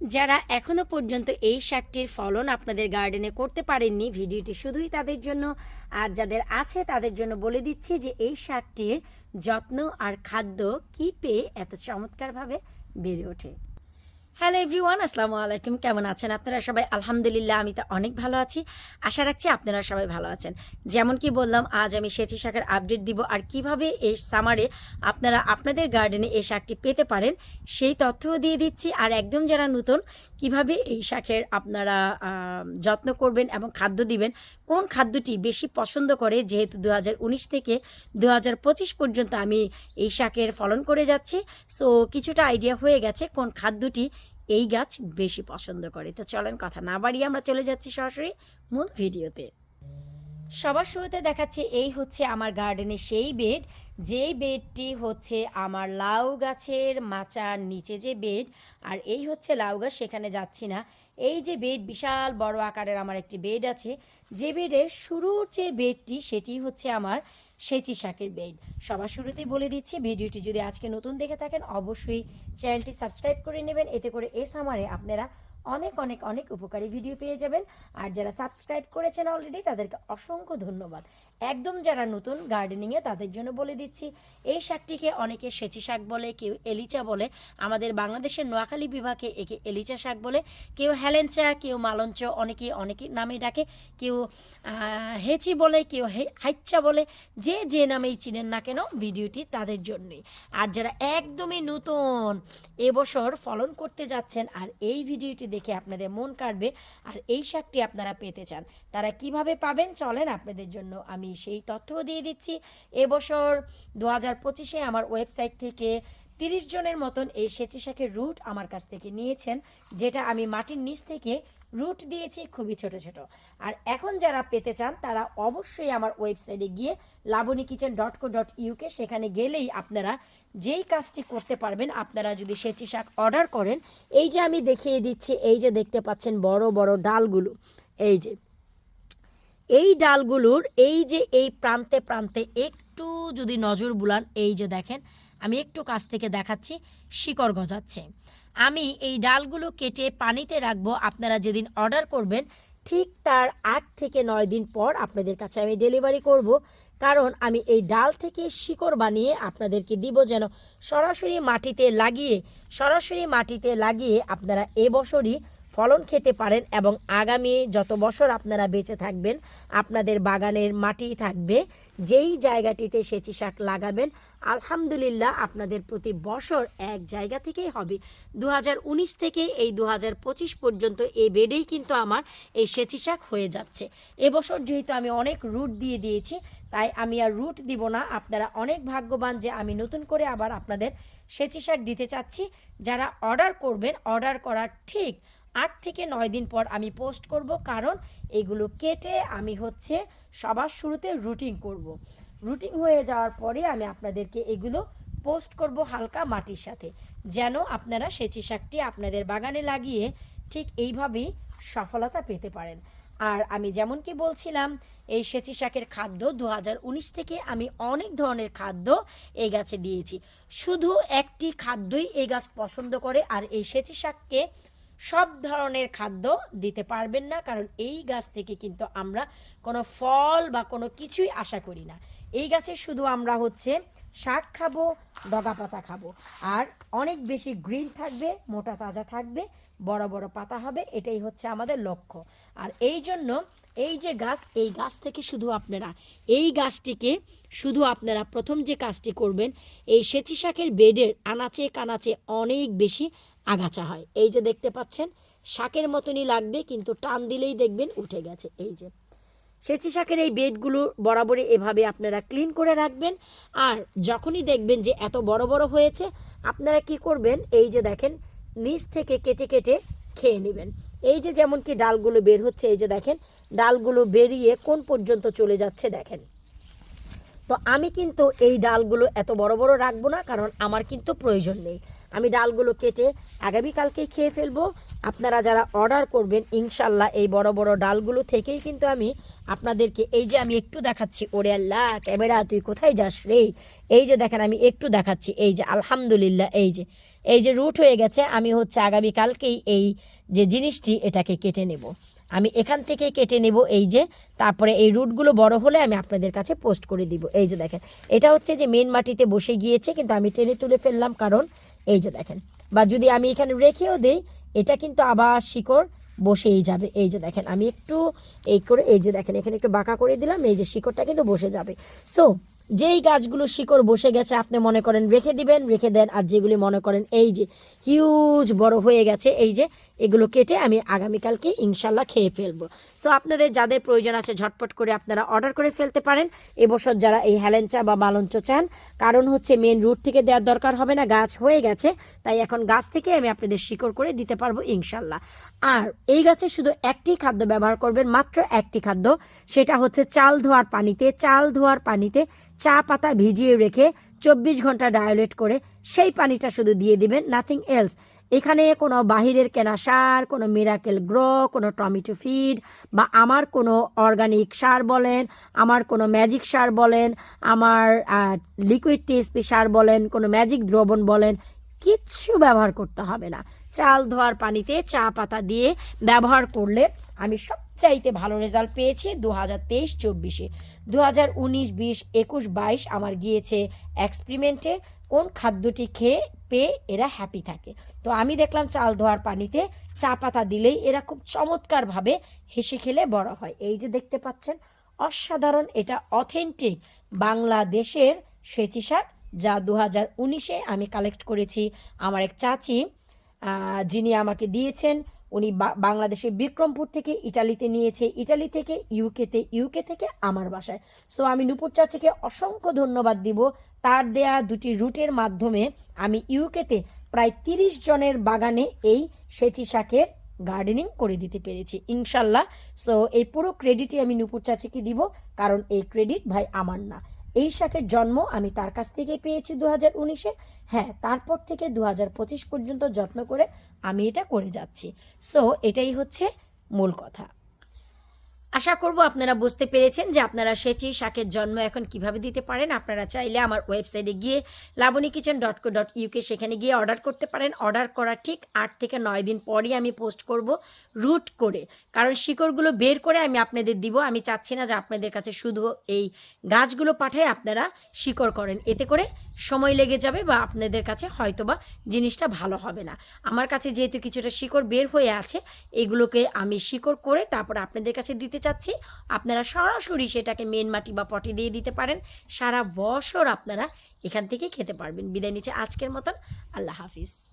যারা এখনও পর্যন্ত এই শাকটির ফলন আপনাদের গার্ডেনে করতে পারেননি, ভিডিওটি শুধুই তাদের জন্য। আর যাদের আছে, তাদের জন্য বলে দিচ্ছি যে এই শাকটির যত্ন আর খাদ্য কী পেয়ে এত চমৎকারভাবে বেড়ে ওঠে। হ্যালো এভরিওয়ান আসসালামু আলাইকুম। কেমন আছেন আপনারা সবাই? আলহামদুলিল্লাহ, আমি তো অনেক ভালো আছি। আশা রাখছি আপনারা সবাই ভালো আছেন। যেমন কি বললাম, আজ আমি সেচি শাকের আপডেট দিব। আর কীভাবে এই সামারে আপনারা আপনাদের গার্ডেনে এই শাকটি পেতে পারেন, সেই তথ্যও দিয়ে দিচ্ছি। আর একদম যারা নতুন, কীভাবে এই শাকের আপনারা যত্ন করবেন এবং খাদ্য দিবেন কোন খাদ্যটি বেশি পছন্দ করে? যেহেতু দু হাজার উনিশ থেকে দু হাজার পঁচিশ পর্যন্ত আমি এই শাকের ফলন করে যাচ্ছি। সো, কিছুটা আইডিয়া হয়ে গেছে কোন খাদ্যটি এই গাছ বেশি পছন্দ করে। তো চলেন কথা না বাড়িয়ে আমরা চলে যাচ্ছি সরাসরি মূল ভিডিওতে। সবার শুরুতে দেখাচ্ছি, এই হচ্ছে আমার গার্ডেনের সেই বেড। যেই বেডটি হচ্ছে আমার লাউ গাছের মাচার নিচে যে বেড, আর এই হচ্ছে লাউ গাছ, সেখানে যাচ্ছি না। এই যে বেড বিশাল বড় আকারের আমার একটি বেড আছে। যে বেডের শুরুর যে বেডটি, সেটি হচ্ছে আমার সেচি শাকের বেড। সবার শুরুতেই বলে দিচ্ছি, ভিডিওটি যদি আজকে নতুন দেখে থাকেন, অবশ্যই চ্যানেলটি সাবস্ক্রাইব করে নেবেন। এতে করে এ সামারে আপনারা অনেক অনেক অনেক উপকারী ভিডিও পেয়ে যাবেন। আর যারা সাবস্ক্রাইব করেছেন অলরেডি তাদেরকে অসংখ্য ধন্যবাদ। একদম যারা নতুন গার্ডেনিংয়ে তাদের জন্য বলে দিচ্ছি, এই শাকটিকে অনেকে সেচি শাক বলে, কেউ এলিচা বলে। আমাদের বাংলাদেশের নোয়াখালী বিভাগে একে এলিচা শাক বলে। কেউ হেলেঞ্চা, কেউ মালঞ্চ, অনেকে অনেকে নামে ডাকে। কেউ হেচি বলে, কেউ হাইচ্চা বলে। যে যে নামেই চিনেন না কেন ভিডিওটি তাদের জন্যই। আর যারা একদমই নতুন, এবছর ফলন করতে যাচ্ছেন, আর এই ভিডিওটি দেখে আপনাদের মন কাটবে আর এই শাকটি আপনারা পেতে চান। তারা কীভাবে পাবেন চলেন আপনাদের জন্য আমি সেই তথ্যও দিয়ে দিচ্ছি। এবছর দু হাজার পঁচিশে আমার ওয়েবসাইট থেকে তিরিশ জনের মতন এই সেচি শাকের রুট আমার কাছ থেকে নিয়েছেন, যেটা আমি মাটির নিচ থেকে রুট দিয়েছি খুবই ছোট ছোট। আর এখন যারা পেতে চান, তারা অবশ্যই আমার ওয়েবসাইটে গিয়ে Labani kitchen dot co dot UK সেখানে গেলেই আপনারা যেই কাজটি করতে পারবেন, আপনারা যদি সেচি শাক অর্ডার করেন, এই যে আমি দেখিয়ে দিচ্ছি, এই যে দেখতে পাচ্ছেন বড় বড় ডালগুলো, এই যে। এই ডালগুলোর এই যে এই প্রান্তে প্রান্তে একটু যদি নজর বুলান, এই যে দেখেন আমি একটু কাছ থেকে দেখাচ্ছি, শিকড় গজাচ্ছে। আমি এই ডালগুলো কেটে পানিতে রাখব, আপনারা যেদিন অর্ডার করবেন, ঠিক তার আট থেকে নয় দিন পর আপনাদের কাছে আমি ডেলিভারি করব। কারণ আমি এই ডাল থেকে শিকড় বানিয়ে আপনাদেরকে দিব যেন সরাসরি মাটিতে লাগিয়ে, সরাসরি মাটিতে লাগিয়ে আপনারা এবছরই ফলন খেতে পারেন এবং আগামী যত বছর আপনারা বেঁচে থাকবেন, আপনাদের বাগানের মাটি থাকবে। যেই জায়গাটিতে সেচি শাক লাগাবেন, আলহামদুলিল্লাহ আপনাদের প্রতি বছর এক জায়গা থেকেই হবে। দু থেকে এই দু হাজার পঁচিশ পর্যন্ত এই বেডেই কিন্তু আমার এই সেচি শাক হয়ে যাচ্ছে। এবছর যেহেতু আমি অনেক রুট দিয়ে দিয়েছি, তাই আমি আর রুট দিব না। আপনারা অনেক ভাগ্যবান যে আমি নতুন করে আবার আপনাদের সেচি শাক দিতে চাচ্ছি যারা অর্ডার করবেন, অর্ডার করার ঠিক আট থেকে নয় দিন পর আমি পোস্ট করব, কারণ এগুলো কেটে আমি হচ্ছে সবার শুরুতে রুটিং করব। রুটিং হয়ে যাওয়ার পরে আমি আপনাদেরকে এগুলো পোস্ট করব হালকা মাটির সাথে, যেন আপনারা সেচি শাকটি আপনাদের বাগানে লাগিয়ে ঠিক এইভাবেই সফলতা পেতে পারেন আর আমি যেমন কি বলছিলাম, এই সেচি শাকের খাদ্য দু হাজার উনিশ থেকে আমি অনেক ধরনের খাদ্য এই গাছে দিয়েছি। শুধু একটি খাদ্যই এই গাছ পছন্দ করে আর এই সেচি শাককে সব ধরনের খাদ্য দিতে পারবেন না, কারণ এই গাছ থেকে কিন্তু আমরা কোনো ফল বা কোনো কিছুই আশা করি না। এই গাছে শুধু আমরা হচ্ছে শাক খাব, ডগা পাতা খাব। আর অনেক বেশি গ্রিন থাকবে, মোটা তাজা থাকবে, বড় বড় পাতা হবে, এটাই হচ্ছে আমাদের লক্ষ্য। আর এই জন্য এই যে গাছ, এই গাছ থেকে শুধু আপনারা, এই গাছটিকে শুধু আপনারা প্রথম যে কাজটি করবেন, এই সেচি শাকের বেডের আনাচে কানাচে অনেক বেশি আগাছা হয়। এই যে দেখতে পাচ্ছেন, শাকের মতনই লাগবে, কিন্তু টান দিলেই দেখবেন উঠে গেছে। এই যে সেচি শাকের এই বেডগুলো বরাবরই এভাবে আপনারা ক্লিন করে রাখবেন। আর যখনই দেখবেন যে এত বড় বড় হয়েছে, আপনারা কি করবেন? এই যে দেখেন, নিচ থেকে কেটে কেটে খেয়ে নেবেন। এই যে যেমন কি ডালগুলো বের হচ্ছে, এই যে দেখেন, ডালগুলো বেরিয়ে কোন পর্যন্ত চলে যাচ্ছে দেখেন। তো আমি কিন্তু এই ডালগুলো এত বড় বড় রাখব না, কারণ আমার কিন্তু প্রয়োজন নেই। আমি ডালগুলো কেটে আগামীকালকেই খেয়ে ফেলব। আপনারা যারা অর্ডার করবেন, ইনশাল্লাহ এই বড় বড় ডালগুলো থেকেই কিন্তু আমি আপনাদেরকে, এই যে আমি একটু দেখাচ্ছি, ওরে আল্লাহ, ক্যামেরা, তুই কোথায় যাস রে? এই যে দেখেন, আমি একটু দেখাচ্ছি, এই যে, আলহামদুলিল্লাহ, এই যে এই যে রুট হয়ে গেছে, আমি হচ্ছে আগামীকালকেই এই যে জিনিসটি এটাকে কেটে নেব। আমি এখান থেকে কেটে নেব এই যে, তারপরে এই রুটগুলো বড় হলে আমি আপনাদের কাছে পোস্ট করে দিব। এই যে দেখেন, এটা হচ্ছে যে মেন মাটিতে বসে গিয়েছে, কিন্তু আমি টেনে তুলে ফেললাম কারণ এই যে দেখেন, বা যদি আমি এখানে রেখেও দেই, এটা কিন্তু আবার শিকড় বসেই যাবে। এই যে দেখেন, আমি একটু এই করে, এই যে দেখেন, এখানে একটু বাঁকা করে দিলাম, এই যে শিকড়টা কিন্তু বসে যাবে। সো যেই গাছগুলো শিকড় বসে গেছে, আপনি মনে করেন রেখে দিবেন, রেখে দেন, আর যেগুলি মনে করেন এই যে হিউজ বড় হয়ে গেছে, এই যে এগুলো কেটে আমি আগামীকালকে ইনশাল্লাহ খেয়ে ফেলব। সো আপনাদের যাদের প্রয়োজন আছে, ঝটপট করে আপনারা অর্ডার করে ফেলতে পারেন। এবছর যারা এই হেলেঞ্চা বা মালঞ্চ চান, কারণ হচ্ছে মেন রুট থেকে দেওয়ার দরকার হবে না, গাছ হয়ে গেছে, তাই এখন গাছ থেকে আমি আপনাদের শিকড় করে দিতে পারব ইনশাল্লাহ আর এই গাছে শুধু একটি খাদ্য ব্যবহার করবেন, মাত্র একটি খাদ্য, সেটা হচ্ছে চাল ধোয়ার পানিতে, চাল ধোয়ার পানিতে চা পাতা ভিজিয়ে রেখে চব্বিশ ঘণ্টা ডায়োলেট করে সেই পানিটা শুধু দিয়ে দিবেন নাথিং এলস এখানে কোনো বাহিরের কেনা সার, কোনো মিরাকেল গ্রো, কোনো টমেটো ফিড বা আমার কোনো অর্গানিক সার বলেন, আমার কোনো ম্যাজিক সার বলেন, আমার লিকুইড টিএসপি সার বলেন, কোনো ম্যাজিক দ্রবণ বলেন, কিচ্ছু ব্যবহার করতে হবে না। চাল ধোয়ার পানিতে চা পাতা দিয়ে ব্যবহার করলে আমি সবচাইতে ভালো রেজাল্ট পেয়েছি দু হাজার তেইশ চব্বিশে। দু হাজার উনিশ, বিশ, একুশ, বাইশ আমার গিয়েছে এক্সপেরিমেন্টে। কোন খাদ্যটি খেয়ে পেয়ে এরা হ্যাপি থাকে। তো আমি দেখলাম চাল ধোয়ার পানিতে চা পাতা দিলেই এরা খুব চমৎকারভাবে হেসে খেলে বড় হয়। এই যে দেখতে পাচ্ছেন, অসাধারণ এটা অথেন্টিক বাংলাদেশের সেচি শাক যা দু হাজার উনিশে আমি কালেক্ট করেছি। আমার এক চাচি যিনি আমাকে দিয়েছেন উনি বাংলাদেশের বিক্রমপুর থেকে ইটালিতে নিয়েছে। ইটালি থেকে ইউকেতে, ইউকে থেকে আমার বাসায়। সো আমি নুপুর চাচিকে অসংখ্য ধন্যবাদ দিব। তার দেয়া দুটি রুটের মাধ্যমে আমি ইউকেতে প্রায় তিরিশ জনের বাগানে এই সেচি শাকের গার্ডেনিং করে দিতে পেরেছি, ইনশাল্লাহ। সো এই পুরো ক্রেডিটই আমি নুপুর চাচিকে দিব, কারণ এই ক্রেডিট ভাই আমার না। এই শাকের জন্ম আমি তার কাছ থেকে পেয়েছি দু হাজার উনিশে। হ্যাঁ তারপর থেকে দু হাজার পঁচিশ পর্যন্ত যত্ন করে আমি এটা করে যাচ্ছি। সো এটাই হচ্ছে মূল কথা। আশা করব আপনারা বুঝতে পেরেছেন যে আপনারা সেচি শাকের জন্ম এখন কীভাবে দিতে পারেন। আপনারা চাইলে আমার ওয়েবসাইটে গিয়ে Labani kitchen dot co dot UK সেখানে গিয়ে অর্ডার করতে পারেন। অর্ডার করা ঠিক আট থেকে নয় দিন পরই আমি পোস্ট করব রুট করে। কারণ শিকড়গুলো বের করে আমি আপনাদের দিব। আমি চাচ্ছি না যে আপনাদের কাছে শুধু এই গাছগুলো পাঠায় আপনারা শিকড় করেন। এতে করে সময় লেগে যাবে বা আপনাদের কাছে হয়তোবা জিনিসটা ভালো হবে না। আমার কাছে যেহেতু কিছুটা শিকড় বের হয়ে আছে, এগুলোকে আমি শিকড় করে তারপর আপনাদের কাছে দিতে চাচ্ছি, আপনারা সরাসরি সেটাকে মেন মাটি বা পটে দিয়ে দিতে পারেন। সারা বছর আপনারা এখান থেকে খেতে পারবেন। বিদায় নিচ্ছে আজকের মতন। আল্লাহ হাফিজ।